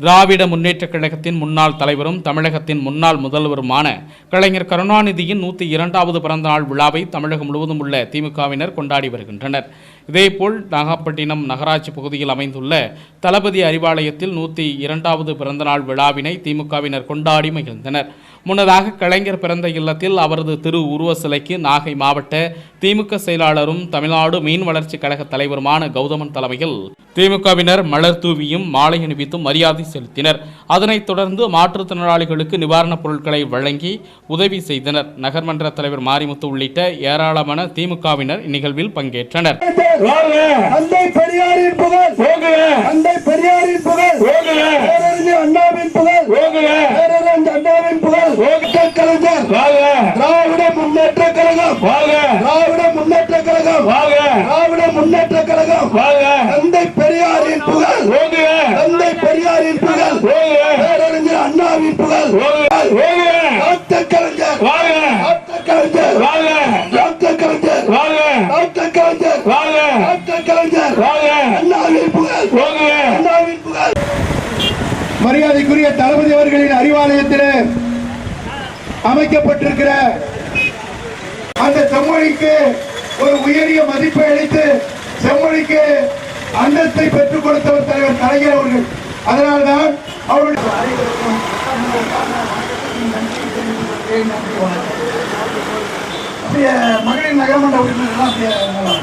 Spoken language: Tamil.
திராவிட முன்னேற்றக் கழகத்தின் முன்னாள் தலைவரும் தமிழகத்தின் முன்னாள் முதல்வருமான கலைஞர் கருணாநிதியின் நூற்றி இரண்டாவது பிறந்தநாள் விழாவை தமிழகம் முழுவதும் உள்ள திமுகவினர் கொண்டாடி வருகின்றனர். இதேபோல் நாகப்பட்டினம் நகராட்சி பகுதியில் அமைந்துள்ள தளபதி அறிவாலயத்தில் நூற்றி இரண்டாவது பிறந்தநாள் விழாவினை திமுகவினர் கொண்டாடி மகிழ்ந்தனர். முன்னதாக கலைஞர் பிறந்த இல்லத்தில் அவரது திரு உருவ சிலைக்கு நாகை மாவட்ட திமுக செயலாளரும் தமிழ்நாடு மீன் வளர்ச்சி கழக தலைவருமான கௌதமன் தலைமையில் திமுகவினர் மலர் தூவியும் மாலை அணிவித்தும் மரியாதை செலுத்தினர். அதனைத் தொடர்ந்து மாற்றுத்திறனாளிகளுக்கு நிவாரணப் பொருட்களை வழங்கி உதவி செய்தனர். நகர்மன்ற தலைவர் மாரிமுத்து உள்ளிட்ட ஏராளமான திமுகவினர் இந்நிகழ்வில் பங்கேற்றனர். ஓங்குக பேரறிஞர் அண்ணாவின் புகழ் கலைஞர். திராவிட முன்னேற்ற கழகம். திராவிட முன்னேற்ற கழகம். திராவிட முன்னேற்ற கழகம். தந்தை பெரியாரின் புகழ். தந்தை பெரியாரின் புகழ். பேரறிஞர் அண்ணாவின் புகழ். Doctor Kalaignar. Doctor Kalaignar. Doctor Kalaignar. Doctor Kalaignar. Doctor Kalaignar. அண்ணாவின் புகழ். மரியாதைக்குரிய தளபதி அவர்களின் அறிவாலயத்தில் அமைக்கப்பட்டிருக்கிற அந்த செம்மொழிக்கு ஒரு உயரிய மதிப்பை அளித்து செம்மொழிக்கு அந்தத்தை பெற்றுக் கொடுத்தவர் தலைவர் கலைஞர் அவர்கள். அதனால்தான் அவருடைய மகளிர் நகரமன்ற உறுப்பினர்கள்